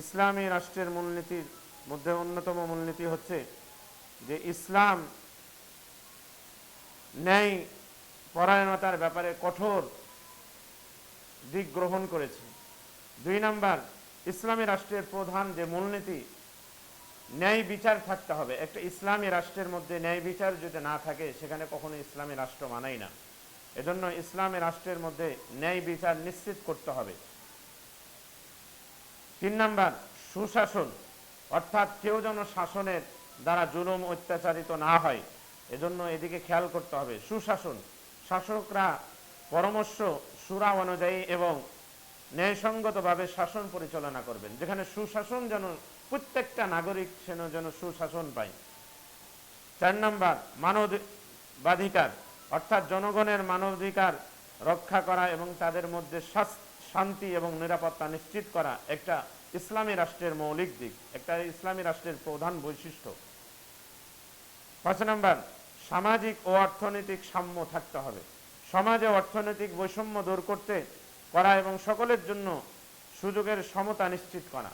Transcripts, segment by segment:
ইসলামী রাষ্ট্রের মূলনীতির মধ্যে অন্যতম মূলনীতি হচ্ছে যে ইসলাম ন্যায় পরায়ণতার ব্যাপারে কঠোর দিক গ্রহণ করেছে। দুই নাম্বার, ইসলামী রাষ্ট্রের প্রধান যে মূলনীতি, ন্যায় বিচার থাকতে হবে। একটা ইসলামী রাষ্ট্রের মধ্যে ন্যায় বিচার যদি না থাকে, সেখানে কখনো ইসলামী রাষ্ট্র মানাই না। এজন্য ইসলামী রাষ্ট্রের মধ্যে ন্যায় বিচার নিশ্চিত করতে হবে। তিন নাম্বার, সুশাসন, অর্থাৎ কেউ যেন শাসনের দ্বারা জুলুম অত্যাচারিত না হয়, এজন্য এদিকে খেয়াল করতে হবে। সুশাসন, শাসকরা পরামর্শ, সুরা অনুযায়ী এবং ন্যায়সঙ্গতভাবে শাসন পরিচালনা করবেন, যেখানে সুশাসন যেন, প্রত্যেকটা নাগরিক সেন যেন সুশাসন পায়। চার নাম্বার, মানবাধিকার, অর্থাৎ জনগণের মানবাধিকার রক্ষা করা এবং তাদের মধ্যে শান্তি এবং নিরাপত্তা নিশ্চিত করা একটা ইসলামী রাষ্ট্রের মৌলিক দিক, একটা ইসলামী রাষ্ট্রের প্রধান বৈশিষ্ট্য। পাঁচ নাম্বার, সামাজিক ও অর্থনৈতিক সাম্য থাকতে হবে। সমাজে অর্থনৈতিক বৈষম্য দূর করতে করা এবং সকলের জন্য সুযোগের সমতা নিশ্চিত করা।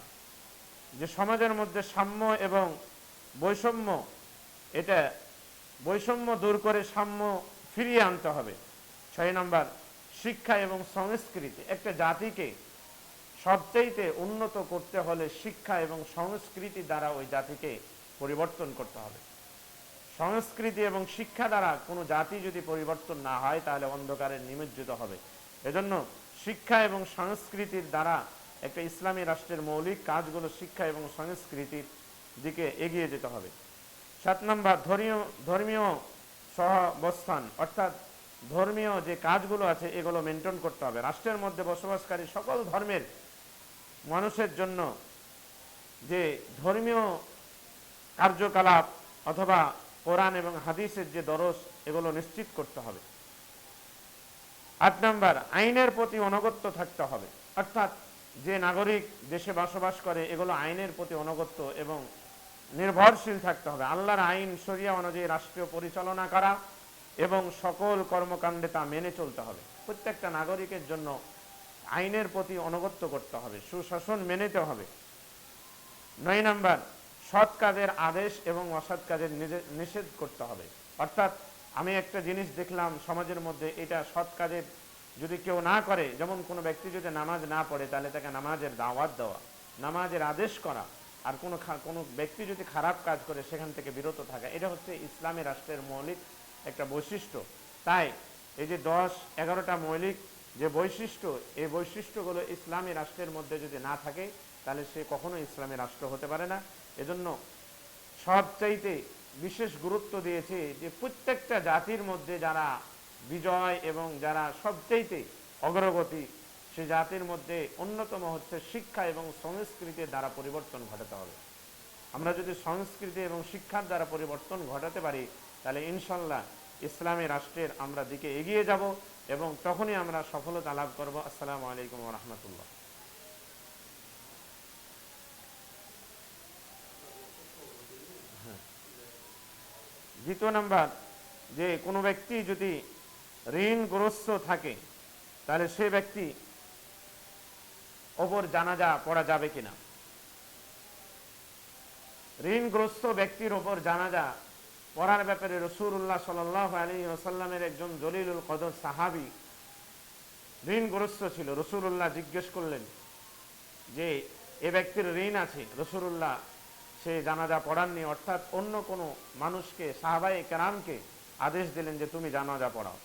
যে সমাজের মধ্যে সাম্য এবং বৈষম্য, এটা বৈষম্য দূর করে সাম্য ফিরিয়ে আনতে হবে। ছয় নম্বর, শিক্ষা এবং সংস্কৃতি, একটা জাতিকে সবচাইতে উন্নত করতে হলে শিক্ষা এবং সংস্কৃতি দ্বারা ওই জাতিকে পরিবর্তন করতে হবে। সংস্কৃতি এবং শিক্ষা দ্বারা কোনো জাতি যদি পরিবর্তন না হয়, তাহলে অন্ধকারে নিমজ্জিত হবে। এজন্য শিক্ষা এবং সংস্কৃতির দ্বারা একটা ইসলামী রাষ্ট্রের মৌলিক কাজগুলো শিক্ষা এবং সংস্কৃতির দিকে এগিয়ে যেতে হবে। সাত নম্বর, ধর্মীয় ধর্মীয় সহাবস্থান, অর্থাৎ ধর্মীয় যে কাজগুলো আছে, এগুলো মেনটেন করতে হবে। রাষ্ট্রের মধ্যে বসবাসকারী সকল ধর্মের মানুষের জন্য যে ধর্মীয় কার্যকলাপ অথবা কোরআন এবং হাদিসের যে দরস, এগুলো নিশ্চিত করতে হবে। আট নাম্বার, আইনের প্রতি অনগত্য থাকতে হবে। অর্থাৎ যে নাগরিক দেশে বসবাস করে, এগুলো আইনের প্রতি অনগত্য এবং নির্ভরশীল থাকতে হবে। আল্লাহর আইন, শরিয়া অনুযায়ী রাষ্ট্রীয় পরিচালনা করা এবং সকল কর্মকাণ্ডে তা মেনে চলতে হবে। প্রত্যেকটা নাগরিকের জন্য আইনের প্রতি অনগত্য করতে হবে, সুশাসন মেনেতে হবে। নয় নাম্বার, সৎ কাজের আদেশ এবং অসৎ কাজের নিষেধ করতে হবে। অর্থাৎ আমি একটা জিনিস দেখলাম সমাজের মধ্যে, এটা সৎ কাজের যদি কেউ না করে, যেমন কোনো ব্যক্তি যদি নামাজ না পড়ে, তাহলে তাকে নামাজের দাওয়াত দেওয়া, নামাজের আদেশ করা। আর কোনো কোনো ব্যক্তি যদি খারাপ কাজ করে, সেখান থেকে বিরত থাকা। এটা হচ্ছে ইসলামী রাষ্ট্রের মৌলিক একটা বৈশিষ্ট্য। তাই এই যে দশ, এগারোটা মৌলিক যে বৈশিষ্ট্য, এই বৈশিষ্ট্যগুলো ইসলামী রাষ্ট্রের মধ্যে যদি না থাকে, তাহলে সে কখনো ইসলামী রাষ্ট্র হতে পারে না। এজন্য সবচাইতে বিশেষ গুরুত্ব দিয়েছে যে প্রত্যেকটা জাতির মধ্যে যারা বিজয় এবং যারা সবচাইতে অগ্রগতি, সে জাতির মধ্যে অন্যতম হচ্ছে শিক্ষা এবং সংস্কৃতির দ্বারা পরিবর্তন ঘটাতে হবে। আমরা যদি সংস্কৃতি এবং শিক্ষার দ্বারা পরিবর্তন ঘটাতে পারি, তাহলে ইনশাল্লাহ ইসলামী রাষ্ট্রের আমরা দিকে এগিয়ে যাব। এবং তখনই আমরা সফলতা লাভ করব। আসসালামু আলাইকুম রহমতুল্লাহ। দ্বিতীয় নাম্বার, যে কোনো ব্যক্তি যদি ঋণগ্রস্ত থাকে, তাহলে সে ব্যক্তি ওপর জানাজা পড়া যাবে কিনা? ঋণগ্রস্ত ব্যক্তির ওপর জানাজা পড়ার ব্যাপারে রসুল্লাহ সাল আলী ওসাল্লামের একজন জলিলুল কদর সাহাবি ঋণগ্রস্ত ছিল। রসুল্লাহ জিজ্ঞেস করলেন যে, এ ব্যক্তির ঋণ আছে? রসুল্লাহ সে জানাজা পড়াননি, অর্থাৎ অন্য কোনো মানুষকে সাহাবাই কেরামকে আদেশ দিলেন যে, তুমি জানাজা পড়াও।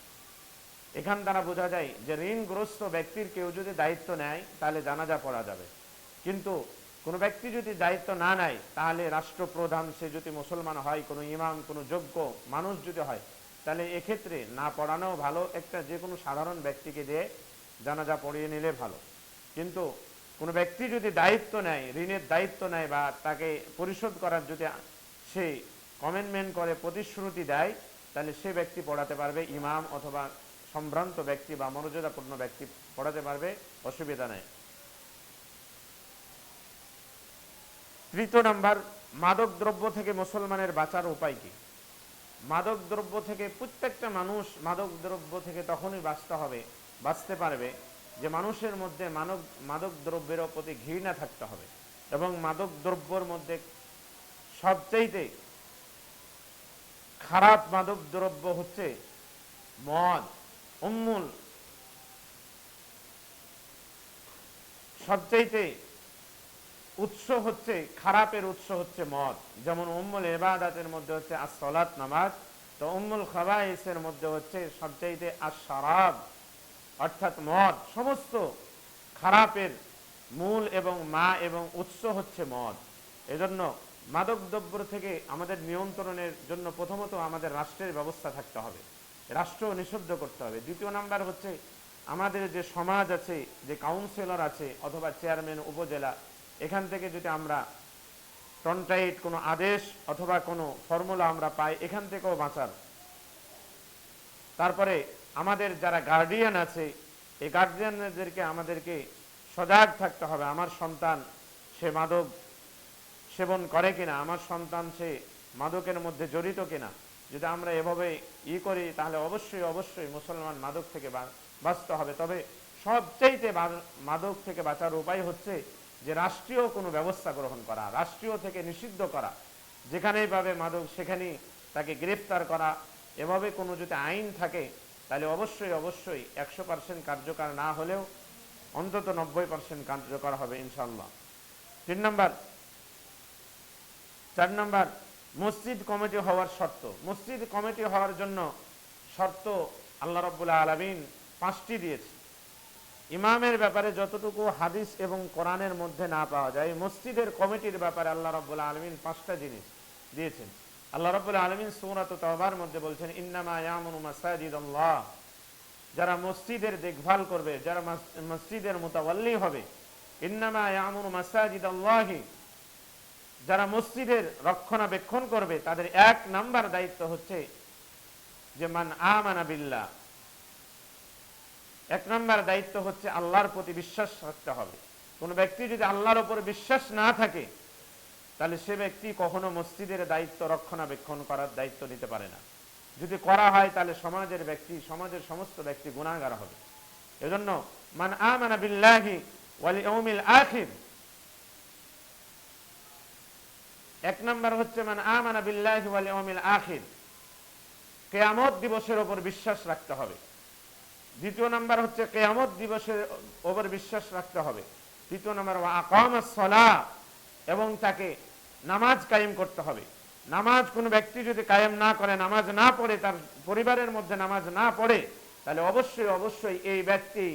এখান দ্বারা বোঝা যায় যে, ঋণগ্রস্ত ব্যক্তির কেউ যদি দায়িত্ব নেয়, তাহলে জানাজা পড়া যাবে। কিন্তু কোনো ব্যক্তি যদি দায়িত্ব না নেয়, তাহলে রাষ্ট্রপ্রধান, সে যদি মুসলমান হয়, কোনো ইমাম, কোনো যোগ্য মানুষ যদি হয়, তাহলে এক্ষেত্রে না পড়ানো ভালো, একটা যে কোনো সাধারণ ব্যক্তিকে দিয়ে জানাজা পড়িয়ে নিলে ভালো। কিন্তু কোনো ব্যক্তি যদি দায়িত্ব নেয়, ঋণের দায়িত্ব নেয় বা তাকে পরিশোধ করার যদি সে কমেন্টমেন্ট করে, প্রতিশ্রুতি দেয়, তাহলে সে ব্যক্তি পড়াতে পারবে, ইমাম অথবা সম্ভ্রান্ত ব্যক্তি বা মর্যাদাপূর্ণ ব্যক্তি পড়াতে পারবে, অসুবিধা নেই। তৃতীয় নাম্বার, মাদক দ্রব্য থেকে মুসলমানের বাঁচার উপায় কি? মাদক দ্রব্য থেকে প্রত্যেকটা মানুষ মাদক দ্রব্য থেকে তখনই বাঁচতে হবে, বাঁচতে পারবে যে মানুষের মধ্যে মানব, মাদক দ্রব্যের প্রতি ঘৃণা থাকতে হবে এবং মাদক দ্রব্যর মধ্যে সবচাইতে খারাপ মাদক দ্রব্য হচ্ছে মদ উম্মুল সবচাইতে উৎস হচ্ছে, খারাপের উৎস হচ্ছে মদ। যেমন উম্মুল এবাদাতের মধ্যে হচ্ছে আর আসলাত নামাজ, তো উম্মুল খাবাইসের মধ্যে হচ্ছে সবচাইতে আর আশারাব অর্থাৎ মদ। সমস্ত খারাপের মূল এবং মা এবং উৎস হচ্ছে মদ। এজন্য মাদক দ্রব্য থেকে আমাদের নিয়ন্ত্রণের জন্য প্রথমত আমাদের রাষ্ট্রের ব্যবস্থা থাকতে হবে। রাষ্ট্র নিষিদ্ধ করতে হবে। দ্বিতীয় নাম্বার হচ্ছে, আমাদের যে সমাজ আছে, যে কাউন্সিলর আছে, অথবা চেয়ারম্যান উপজেলা এখান থেকে যদি আমরা টনটাইট কোনো আদেশ অথবা কোনো ফর্মুলা আমরা পাই, এখান থেকেও বাঁচার। তারপরে আমাদের যারা গার্ডিয়ান আছে, এই গার্ডিয়ানদেরকে আমাদেরকে সজাগ থাকতে হবে। আমার সন্তান সে মাদক সেবন করে কিনা, আমার সন্তান সে মাদকের মধ্যে জড়িত কিনা, যদি আমরা এভাবে ই করি, তাহলে অবশ্যই অবশ্যই মুসলমান মাদক থেকে বাঁচতে হবে। তবে সবচাইতে মাদক থেকে বাঁচার উপায় হচ্ছে যে রাষ্ট্রীয় কোনো ব্যবস্থা গ্রহণ করা, রাষ্ট্রীয় থেকে নিষিদ্ধ করা, যেখানেই পাবে মাদক, সেখানেই তাকে গ্রেফতার করা, এভাবে কোনো যদি আইন থাকে, তাহলে অবশ্যই অবশ্যই একশো পার্সেন্ট কার্যকর না হলেও অন্তত নব্বই পার্সেন্ট কার্যকর হবে ইনশাল্লাহ তিন নম্বর, চার নম্বর, মসজিদ কমিটি হওয়ার শর্ত। মসজিদ কমিটি হওয়ার জন্য শর্ত আল্লাহ রব্বুল্লাহ আলমিন পাঁচটি দিয়েছে ইমামের ব্যাপারে যতটুকু হাদিস এবং কোরআনের মধ্যে না পাওয়া যায়, মসজিদের কমিটির ব্যাপারে আল্লাহ রব্বুল্লাহ আলমিন পাঁচটা জিনিস দিয়েছেন। আল্লাহ রব্বুল্লাহ আলমিন সৌরাত তহবার মধ্যে বলছেন, ইন্নামা ইয়ামুনু যারা মসজিদের দেখভাল করবে, যারা মসজিদের মোতাবল্লি হবে, ইন্নামা ইয়ামুনু মাসাজিদ যারা মসজিদের রক্ষণাবেক্ষণ করবে, তাদের এক নাম্বার দায়িত্ব হচ্ছে যে, মান আমানা বিল্লাহ। এক নাম্বার দায়িত্ব হচ্ছে আল্লাহর প্রতি বিশ্বাস রাখতে হবে। কোন ব্যক্তি যদি আল্লাহর উপর বিশ্বাস না থাকে, তাহলে সে ব্যক্তি কখনো মসজিদের দায়িত্ব রক্ষণাবেক্ষণ করার দায়িত্ব নিতে পারে না। যদি করা হয়, তাহলে সমাজের ব্যক্তি, সমাজের সমস্ত ব্যক্তি গুণাগার হবে। এজন্য মান আমানা বিল্লাহি ওয়াল ইয়াউমিল আখির। এক নম্বর হচ্ছে মান আমানা বিল্লাহি ওয়াল ইয়াউমিল আখির। কিয়ামত দিবসের উপর বিশ্বাস রাখতে হবে। দ্বিতীয় নাম্বার হচ্ছে কেয়ামত দিবসের ওপর বিশ্বাস রাখতে হবে। তৃতীয় নাম্বার আকামাস সলা, এবং তাকে নামাজ কায়েম করতে হবে। নামাজ কোনো ব্যক্তি যদি কায়েম না করে, নামাজ না পড়ে, তার পরিবারের মধ্যে নামাজ না পড়ে, তাহলে অবশ্যই অবশ্যই এই ব্যক্তি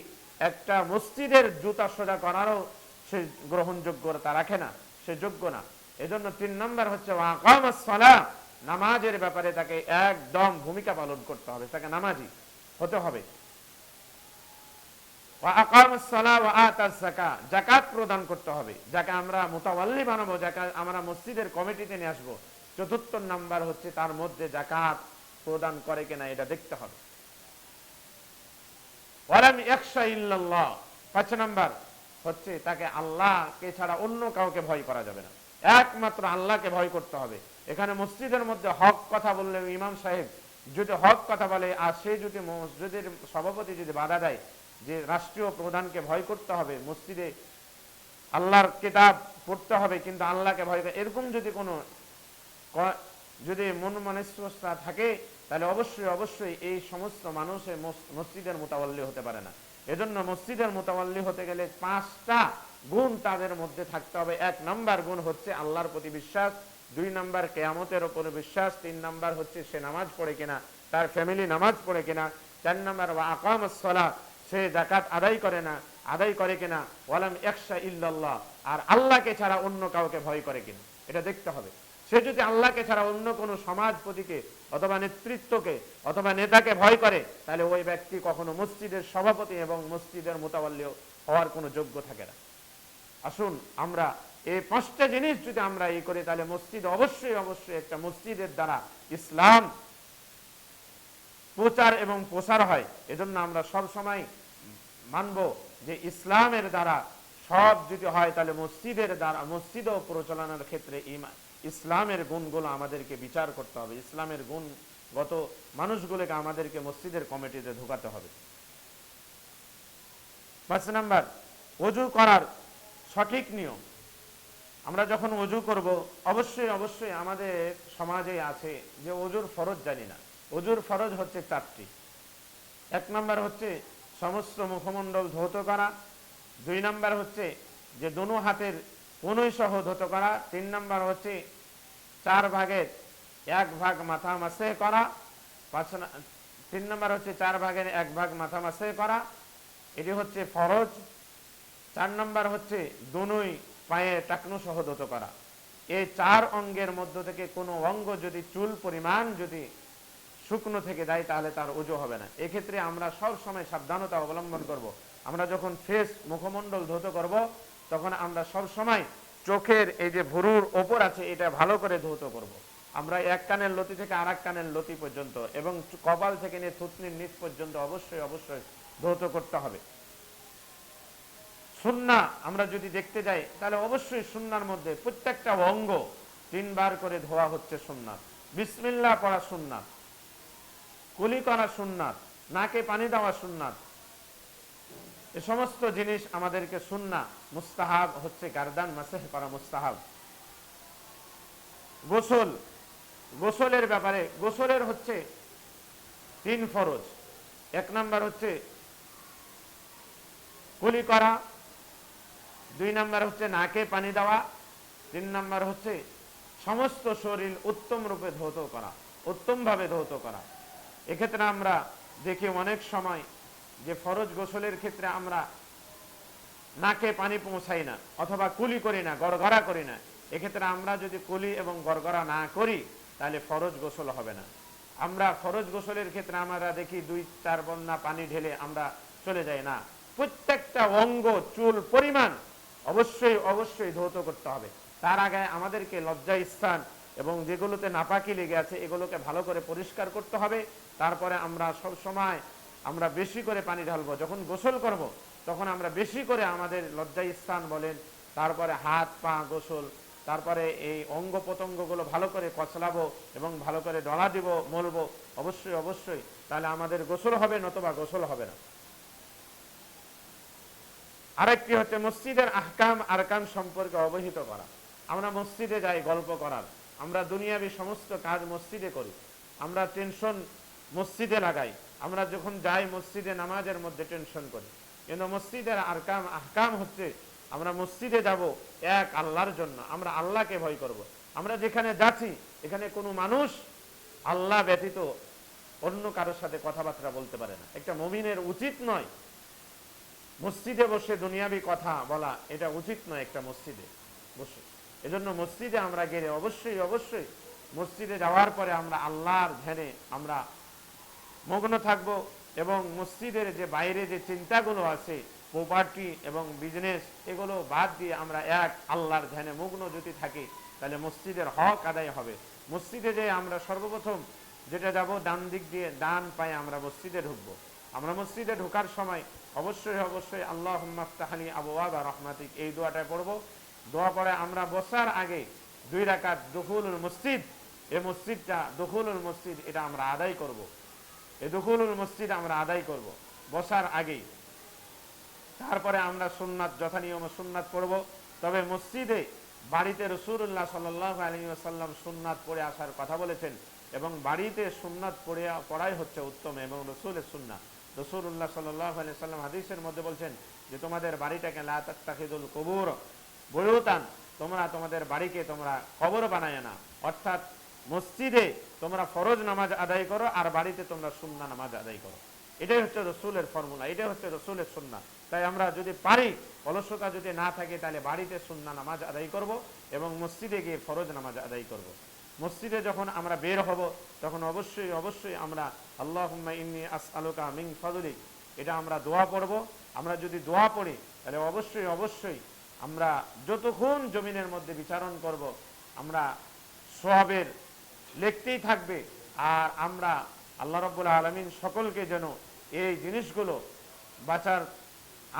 একটা মসজিদের জুতা সোজা করারও সে গ্রহণযোগ্যতা রাখে না, সে যোগ্য না। এজন্য তিন নম্বর হচ্ছে আকামাস সলা, নামাজের ব্যাপারে তাকে একদম ভূমিকা পালন করতে হবে, তাকে নামাজি হতে হবে। জাকাত প্রদান করতে হবে। যাকে আমরা মোতাবাল্লি বানাবো, যাকে আমরা মসজিদের কমিটিতে নিয়ে আসব, চতুর্থ নাম্বার হচ্ছে তার মধ্যে জাকাত প্রদান করে কিনা, এটা দেখতে হবে। পাঁচ নাম্বার হচ্ছে তাকে আল্লাহকে ছাড়া অন্য কাউকে ভয় করা যাবে না। একমাত্র আল্লাহকে ভয় করতে হবে। এখানে মসজিদের মধ্যে হক কথা বললে ইমাম সাহেব যদি হক কথা বলে, আর সে যদি মসজিদের সভাপতি যদি বাধা দেয় যে রাষ্ট্রীয় প্রধানকে ভয় করতে হবে, মসজিদে আল্লাহর কিতাব পড়তে হবে কিন্তু আল্লাহকে ভয় করে, এরকম যদি কোনো যদি মন মানসিকতা থাকে, তাহলে অবশ্যই অবশ্যই এই সমস্ত মানুষের মসজিদের মোতাবল্লি হতে পারে না। এজন্য মসজিদের মোতাবল্লি হতে গেলে পাঁচটা গুণ তাদের মধ্যে থাকতে হবে। এক নাম্বার গুণ হচ্ছে আল্লাহর প্রতি বিশ্বাস, দুই নাম্বার কেয়ামতের ওপর বিশ্বাস, তিন নাম্বার হচ্ছে সে নামাজ পড়ে কিনা, তার ফ্যামিলি নামাজ পড়ে কিনা, চার নাম্বার আকাম সলা সে জাকাত আদায় করে না, আদায় করে কিনা, ওয়ালাম একশা ইল্লাল্লাহ, আর আল্লাহকে ছাড়া অন্য কাউকে ভয় করে কিনা, এটা দেখতে হবে। সে যদি আল্লাহকে ছাড়া অন্য কোনো সমাজপতিকে অথবা নেতৃত্বকে অথবা নেতাকে ভয় করে, তাহলে ওই ব্যক্তি কখনো মসজিদের সভাপতি এবং মসজিদের মোতাবল্য হওয়ার কোনো যোগ্য থাকে না। আসুন, আমরা এই পাঁচটা জিনিস যদি আমরা এই করি, তাহলে মসজিদ অবশ্যই অবশ্যই একটা মসজিদের দ্বারা ইসলাম প্রচার এবং প্রসার হয়। এজন্য আমরা সব সময় মানব যে ইসলামের দ্বারা সব যদি হয়, তাহলে মসজিদের দ্বারা মসজিদ ও প্রচলনের ক্ষেত্রে ইসলামের গুণগুলো আমাদেরকে বিচার করতে হবে। ইসলামের গুণগত মানুষগুলোকে আমাদেরকে মসজিদের কমিটিতে ঢোকাতে হবে। পাঁচ নাম্বার, অজু করার সঠিক নিয়ম। আমরা যখন অজু করব, অবশ্যই অবশ্যই আমাদের সমাজে আছে যে অজুর ফরজ জানি না। অজুর ফরজ হচ্ছে চারটি। এক নাম্বার হচ্ছে সমস্ত মুখমণ্ডল ধৌত করা। দুই নাম্বার হচ্ছে যে দোনো হাতের কনুই সহ ধৌত করা। তিন নাম্বার হচ্ছে চার ভাগের এক ভাগ মাথা মাসে করা। পাঁচ তিন নাম্বার হচ্ছে চার ভাগের এক ভাগ মাথা মাসে করা। এটি হচ্ছে ফরজ। চার নাম্বার হচ্ছে দোনোই পায়ে টাকনু সহ ধৌত করা। এই চার অঙ্গের মধ্য থেকে কোনো অঙ্গ যদি চুল পরিমাণ যদি শুকনো থেকে দেয়, তাহলে তার ওজো হবে না এক্ষেত্রে আমরা সব সময় সাবধানতা অবলম্বন করব। আমরা যখন ফেস মুখমণ্ডল ধৌত করব, তখন আমরা সব সময় চোখের এই যে ভুরুর ওপর আছে, এটা ভালো করে ধৌত করব। আমরা এক কানের লতি থেকে আর কানের লতি পর্যন্ত এবং কপাল থেকে নিয়ে থুতনির নিচ পর্যন্ত অবশ্যই অবশ্যই ধৌত করতে হবে সুন্না আমরা যদি দেখতে যাই, তাহলে অবশ্যই সুন্নার মধ্যে প্রত্যেকটা অঙ্গ তিনবার করে ধোয়া হচ্ছে সুন্নাত বিসমিল্লাহ পড়া সুন্নাত কুলি করা সুন্নাত, নাকে পানি দেওয়া সুন্নাত। এ সমস্ত জিনিস আমাদেরকে সুন্না, মুস্তাহাব হচ্ছে গার্দান, মাসেহ করা মুস্তাহাব। গোসল, গোসলের ব্যাপারে, গোসলের হচ্ছে তিন ফরজ। এক নাম্বার হচ্ছে কুলি করা, দুই নাম্বার হচ্ছে নাকে পানি দেওয়া, তিন নাম্বার হচ্ছে সমস্ত শরীর উত্তম রূপে ধৌত করা, উত্তমভাবে ধৌত করা। এক্ষেত্রে আমরা দেখি অনেক সময় যে ফরজ গোসলের ক্ষেত্রে আমরা নাকে পানি পৌঁছাই না, অথবা কুলি করি না, গড়গড়া করি না। এক্ষেত্রে আমরা যদি কুলি এবং গড়গড়া না করি, তাহলে ফরজ গোসল হবে না। আমরা ফরজ গোসলের ক্ষেত্রে আমরা দেখি দুই, চার বন্যা পানি ঢেলে আমরা চলে যাই না। প্রত্যেকটা অঙ্গ, চুল পরিমাণ অবশ্যই অবশ্যই ধৌত করতে হবে। তার আগে আমাদেরকে লজ্জা স্থান এবং যেগুলোতে নাপাকি লেগে আছে, এগুলোকে ভালো করে পরিষ্কার করতে হবে। তারপরে আমরা সব সময় আমরা বেশি করে পানি ঢালবো। যখন গোসল করব, তখন আমরা বেশি করে আমাদের লজ্জা স্থান বলেন, তারপরে হাত, পা গোসল, তারপরে এই অঙ্গ প্রত্যঙ্গগুলো ভালো করে কচলাবো এবং ভালো করে ডলা দিব, মলবো, অবশ্যই অবশ্যই। তাহলে আমাদের গোসল হবে, নতুবা গোসল হবে না। আরেকটি হচ্ছে মসজিদের আহকাম, আরকাম সম্পর্কে অবহিত করা। আমরা মসজিদে যাই গল্প করার। আমরা দুনিয়াবি সমস্ত কাজ মসজিদে করি। আমরা টেনশন মসজিদে লাগাই। আমরা যখন যাই মসজিদে নামাজের মধ্যে টেনশন করি। কিন্তু মসজিদের আরকাম, আহকাম হচ্ছে আমরা মসজিদে যাব এক আল্লাহর জন্য। আমরা আল্লাহকে ভয় করব। আমরা যেখানে যাচ্ছি, এখানে কোনো মানুষ আল্লাহ ব্যতীত অন্য কারোর সাথে কথাবার্তা বলতে পারে না। একটা মমিনের উচিত নয় মসজিদে বসে দুনিয়াবি কথা বলা। এটা উচিত নয় একটা মসজিদে বসে। এজন্য মসজিদে আমরা গেলে অবশ্যই অবশ্যই মসজিদে যাওয়ার পরে আমরা আল্লাহর ধ্যানে আমরা মগ্ন থাকব এবং মসজিদের যে বাইরে যে চিন্তাগুলো আছে প্রপার্টি এবং বিজনেস এগুলো বাদ দিয়ে আমরা এক আল্লাহর ধ্যানে মগ্ন যদি থাকি, তাহলে মসজিদের হক আদায় হবে। মসজিদে যে আমরা সর্বপ্রথম যেটা যাব, ডান দিক দিয়ে ডান পায়ে আমরা মসজিদে ঢুকবো। আমরা মসজিদে ঢোকার সময় অবশ্যই অবশ্যই আল্লাহ মাফতাহানি আবওয়াবা রহমাতিক এই দোয়াটা পড়ব। দোয়া পরে আমরা বসার আগে দুই রাকাত দখুলুল মসজিদ এই মসজিদটা দখুলুল মসজিদ এটা আমরা আদায় করব। এই দখুলুল মসজিদ আমরা আদায় করব। বসার আগেই তারপরে আমরা সুন্নাত যথানিয়ম সুন্নাত পড়ব তবে মসজিদে বাড়িতে রসুল্লাহ সাল্লাহ আলী আসাল্লাম সুন্নাত পড়ে আসার কথা বলেছেন এবং বাড়িতে সুন্নাত পড়ে পড়াই হচ্ছে উত্তম এবং রসুলের সুন্নাত রসুল্লাহ সাল্লাহ আলি সাল্লাম হাদিসের মধ্যে বলছেন যে, তোমাদের বাড়িটাকে লাতাকিদুল কবুর বয়ুতান তোমরা তোমাদের বাড়িকে তোমরা কবর বানায় না। অর্থাৎ মসজিদে তোমরা ফরজ নামাজ আদায় করো আর বাড়িতে তোমরা সুন্না নামাজ আদায় করো। এটাই হচ্ছে রসুলের ফর্মুলা, এটাই হচ্ছে রসুলের সুন্না তাই আমরা যদি পারি, অলসতা যদি না থাকে, তাহলে বাড়িতে সুন্না নামাজ আদায় করব এবং মসজিদে গিয়ে ফরজ নামাজ আদায় করব। মসজিদে যখন আমরা বের হব, তখন অবশ্যই অবশ্যই আমরা আল্লাহ ইন্নি আস আলোকা মিং ফদলিক, এটা আমরা দোয়া পড়ব। আমরা যদি দোয়া পড়ি, তাহলে অবশ্যই অবশ্যই আমরা যতক্ষণ জমিনের মধ্যে বিচারণ করব, আমরা সোহাবের লিখতেই থাকবে আর আমরা আল্লাহ রব্বুল আলমিন সকলকে যেন এই জিনিসগুলো বাঁচার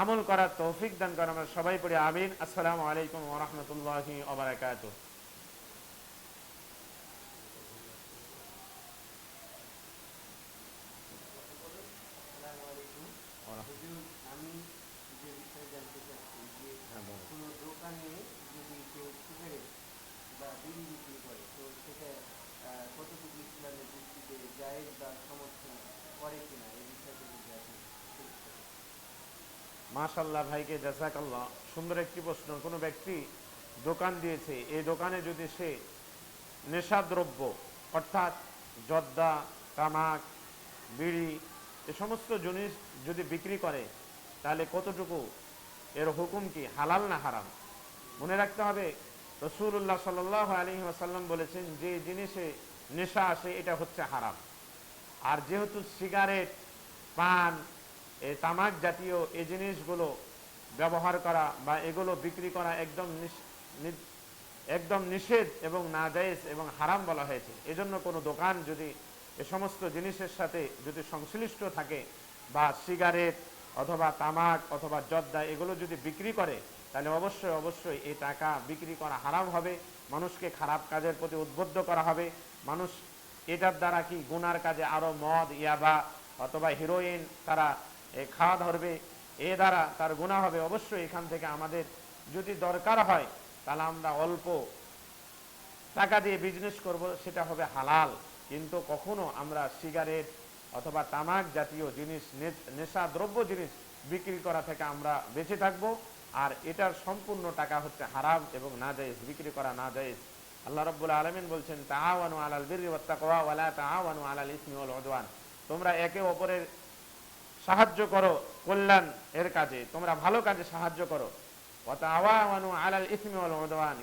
আমল করার তৌফিক দান করে আমরা সবাই পড়ি আমিন। আসসালামু আলাইকুম ওরহমতুল্লাহি ওবরাকাত আসসালামু আলাইকুম। হুজুর, আমি যে বিষয়ে জানতে চাচ্ছি যে হ্যাঁ, বলুন। কোনো দোকানে যদি কেউ মাশাল্লাহ ভাইকে জাজাকাল্লাহ সুন্দর একটি প্রশ্ন, কোনো ব্যক্তি দোকান দিয়েছে, এই দোকানে যদি সে নেশাদ্রব্য, অর্থাৎ জর্দা, তামাক, বিড়ি, এ সমস্ত জিনিস যদি বিক্রি করে, তাহলে কতটুকু এর হুকুম কি, হালাল না হারাম? মনে রাখতে হবে রসুল্লাহ সাল আলী আসাল্লাম বলেছেন, যে জিনিসে নেশা আসে, এটা হচ্ছে হারাম। আর যেহেতু সিগারেট, পান এই তামাক জাতীয় এই জিনিসগুলো ব্যবহার করা বা এগুলো বিক্রি করা একদম একদম নিষেধ এবং নাজায়েজ এবং হারাম বলা হয়েছে। এজন্য কোনো দোকান যদি এ সমস্ত জিনিসের সাথে যদি সংশ্লিষ্ট থাকে বা সিগারেট অথবা তামাক অথবা জর্দা এগুলো যদি বিক্রি করে, তাহলে অবশ্যই অবশ্যই এই টাকা বিক্রি করা হারাম হবে। মানুষকে খারাপ কাজের প্রতি উদ্বুদ্ধ করা হবে। মানুষ এটার দ্বারা কি গুনার কাজে আরও মদ, ইয়াবা অথবা হিরোইন তারা এ, খাওয়া ধরবে এ দ্বারা তার গুণা হবে। অবশ্যই এখান থেকে আমাদের যদি দরকার হয় তাহলে আমরা অল্প টাকা দিয়ে বিজনেস করব সেটা হবে হালাল। কিন্তু কখনো আমরা সিগারেট অথবা তামাক জাতীয় জিনিস নেশা দ্রব্য জিনিস বিক্রি করা থেকে আমরা বেঁচে থাকব। আর এটার সম্পূর্ণ টাকা হচ্ছে হারাম এবং না জায়েজ বিক্রি করা না জায়েজ আল্লাহ রাব্বুল আলামিন বলছেন তাআওয়ানু আলাল বিররি ওয়াত তাকওয়া ওয়া আলাল ইসমি ওয়াল উদওয়ান। তোমরা একে অপরের সাহায্য করো কল্যাণ এর কাজে। তোমরা ভালো কাজে সাহায্য করো। আলাল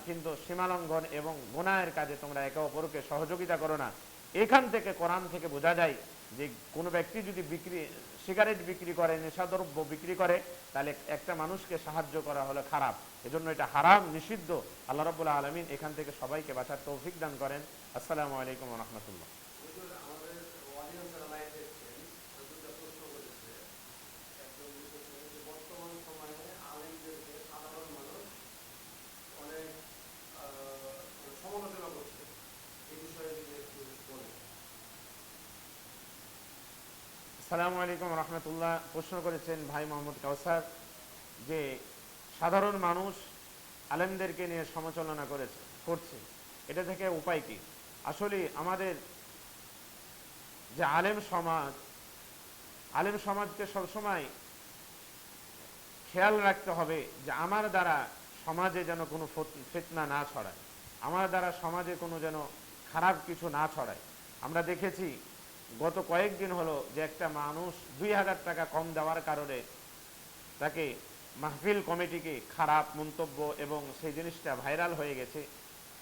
কিন্তু সীমালঙ্ঘন এবং গুনাহের কাজে তোমরা একে অপরকে সহযোগিতা করো না। এখান থেকে কোরআন থেকে বোঝা যায় যে কোনো ব্যক্তি যদি বিক্রি, সিগারেট বিক্রি করে, নেশাদ্রব্য বিক্রি করে, তাহলে একটা মানুষকে সাহায্য করা হলো খারাপ। এজন্য এটা হারাম, নিষিদ্ধ। আল্লাহ রাব্বুল আলামিন এখান থেকে সবাইকে বাঁচার তৌফিক দান করেন। আসসালামু আলাইকুম রাহমাতুল্লাহ হুজুর, আমাদের অডিয়েন্সের লাইভ দেখছেন দুটা প্রশ্ন করেছে একজন লিখেছেন যে বর্তমান সময়ে আলেমদেরকে সাধারণ মানুষ অনেক আহ, মানে সমালোচনা করছে এই বিষয়ে যদি একটু বলেন সালামু আলাইকুম রহমতুল্লাহ। প্রশ্ন করেছেন ভাই মোহাম্মদ কাউসার যে সাধারণ মানুষ আলেমদেরকে নিয়ে সমালোচনা করেছে, করছে, এটা থেকে উপায় কি? আসলে আমাদের যে আলেম সমাজ, আলেম সমাজকে সবসময় খেয়াল রাখতে হবে যে আমার দ্বারা সমাজে যেন কোনো ফেতনা না ছড়ায়, আমার দ্বারা সমাজে কোনো যেন খারাপ কিছু না ছড়ায়। আমরা দেখেছি গত কয়েকদিন হলো যে একটা মানুষ দুই হাজার টাকা কম দেওয়ার কারণে তাকে মাহফিল কমিটিকে খারাপ মন্তব্য এবং সেই জিনিসটা ভাইরাল হয়ে গেছে।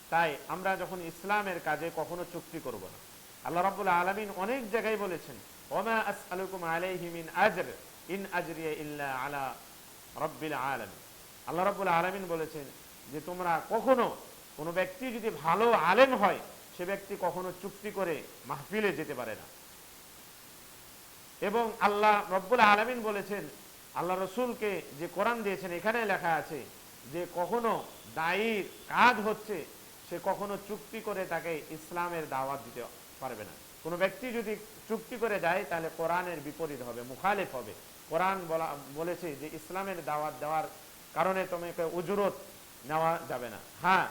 তাই আমরা যখন ইসলামের কাজে কখনো চুক্তি করব না। আল্লাহ রাব্বুল আলামিন অনেক জায়গায় বলেছেন, ওমা আজর ইন আজরিয়া ইল্লা আলা রব্বিল আলামিন। আল্লাহ রাব্বুল আলামিন বলেছেন যে, তোমরা কখনো কোনো ব্যক্তি যদি ভালো আলেম হয়, সে ব্যক্তি কখনো চুক্তি করে মাহফিলে যেতে পারে না। এবং আল্লাহ রব্বুল আলামিন বলেছেন, আল্লাহ রসুলকে যে কোরআন দিয়েছেন, এখানে লেখা আছে যে কখনো দায়ীর কাজ হচ্ছে, সে কখনো চুক্তি করে তাকে ইসলামের দাওয়াত দিতে পারবে না। কোনো ব্যক্তি যদি চুক্তি করে যায় তাহলে কোরআনের বিপরীত হবে, মুখালেফ হবে। কোরআন বলা, বলেছে যে ইসলামের দাওয়াত দেওয়ার কারণে তোমাকে উজরত নেওয়া যাবে না। হ্যাঁ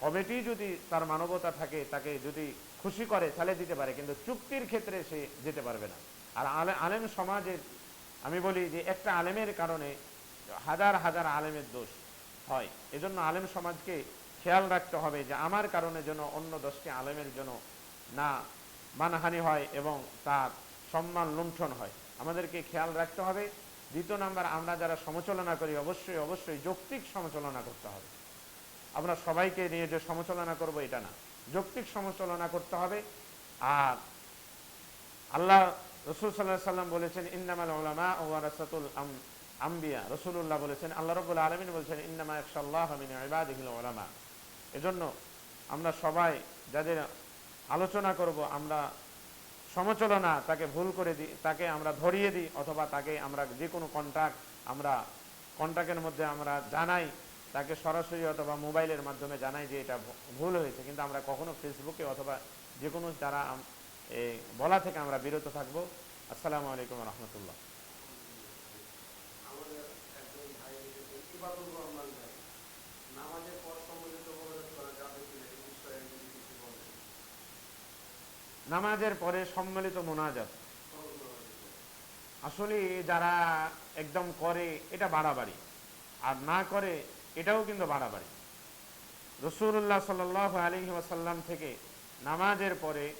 কমিটি যদি তার মানবতা থাকে, তাকে যদি খুশি করে, তাহলে দিতে পারে, কিন্তু চুক্তির ক্ষেত্রে সে যেতে পারবে না। আর আলে- আলেম সমাজের আমি বলি যে একটা আলেমের কারণে হাজার হাজার আলেমের দোষ হয়। এজন্য আলেম সমাজকে খেয়াল রাখতে হবে যে আমার কারণে যেন অন্য দশটি আলেমের জন্য না মানহানি হয় এবং তার সম্মান লুণ্ঠন হয়। আমাদেরকে খেয়াল রাখতে হবে। দ্বিতীয় নাম্বার, আমরা যারা সমচলনা করি, অবশ্যই অবশ্যই যৌক্তিক সমালোচনা করতে হবে। আমরা সবাইকে নিয়ে যে সমালোচনা করব, এটা না। যৌক্তিক সমালোচনা করতে হবে। আর আল্লাহ রসুল সাল্লাহ সাল্লাম বলেছেন, ইন্নামাল ওলামা আম- আম্বিয়া। রসুল্লাহ বলেছেন, আল্লাহ রবুল আলমিন বলেছেন, ইন্নামা একশাল্লাহ মিন ইবাদিহিল ওলামা এজন্য আমরা সবাই যাদের আলোচনা করব, আমরা সমালোচনা তাকে ভুল করে দিই তাকে আমরা ধরিয়ে দিই, অথবা তাকে আমরা যে কোনো কন্ট্রাক্ট আমরা কন্ট্রাক্টের মধ্যে আমরা জানাই, তাকে সরাসরি অথবা মোবাইলের মাধ্যমে জানাই যে এটা ভুল হয়েছে। কিন্তু আমরা কখনো ফেসবুকে অথবা যে কোনো আম- এই বলা থেকে আমরা বিরত থাকব। আসসালামু আলাইকুম রহমতুল্লাহ। নামাজের পরে সম্মিলিত মোনাজাত। আসলে যারা একদম করে এটা বাড়াবাড়ি। আর না করে এটাও কিন্তু বাড়াবাড়ি। রসুল্লাহ সাল আলী ওয়াসাল্লাম থেকে নামাজের পরে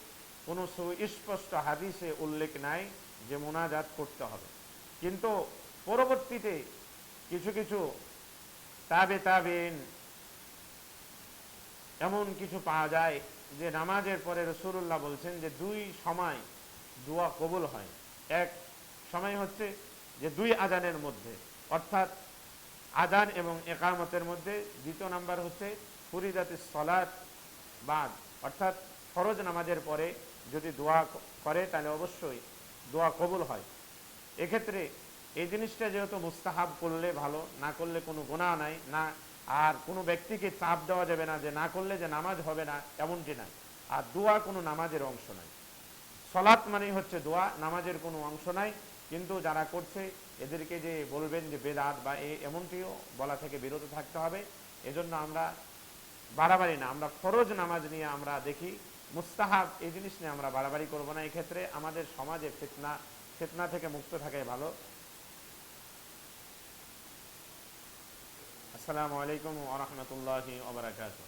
কোনো সুস্পষ্ট হাদিসে উল্লেখ নাই যে মোনাজাত করতে হবে। কিন্তু পরবর্তীতে কিছু কিছু তাবে তাবেন এমন কিছু পাওয়া যায় যে নামাজের পরে রসুল্লাহ বলছেন যে দুই সময় দোয়া কবুল হয়। এক সময় হচ্ছে যে দুই আজানের মধ্যে, অর্থাৎ আজান এবং একামতের মধ্যে। দ্বিতীয় নাম্বার হচ্ছে ফুরিদাতে সলাৎ বাদ, অর্থাৎ ফরজ নামাজের পরে যদি দোয়া করে, তাহলে অবশ্যই দোয়া কবুল হয়। এক্ষেত্রে এই জিনিসটা যেহেতু মুস্তাহাব করলে ভালো, না করলে কোনো গোনা নাই, না, আর কোনো ব্যক্তিকে চাপ দেওয়া যাবে না যে না করলে যে নামাজ হবে না, এমনটি না আর দোয়া কোনো নামাজের অংশ নাই। সলাৎ মানেই হচ্ছে দোয়া, নামাজের কোনো অংশ নাই। কিন্তু যারা করছে, এদেরকে যে বলবেন যে বেদাত বা এ এমনটিও বলা থেকে বিরত থাকতে হবে। এজন্য আমরা বাড়াবাড়ি না, আমরা ফরজ নামাজ নিয়ে আমরা দেখি। মুস্তাহাব, এই জিনিস নিয়ে আমরা বাড়াবাড়ি করব না। এক্ষেত্রে আমাদের সমাজে ফিতনা ফিতনা থেকে মুক্ত থাকাই ভালো। আসসালামু আলাইকুম ওরহমতুল্লাহ ওবরাকাতুহ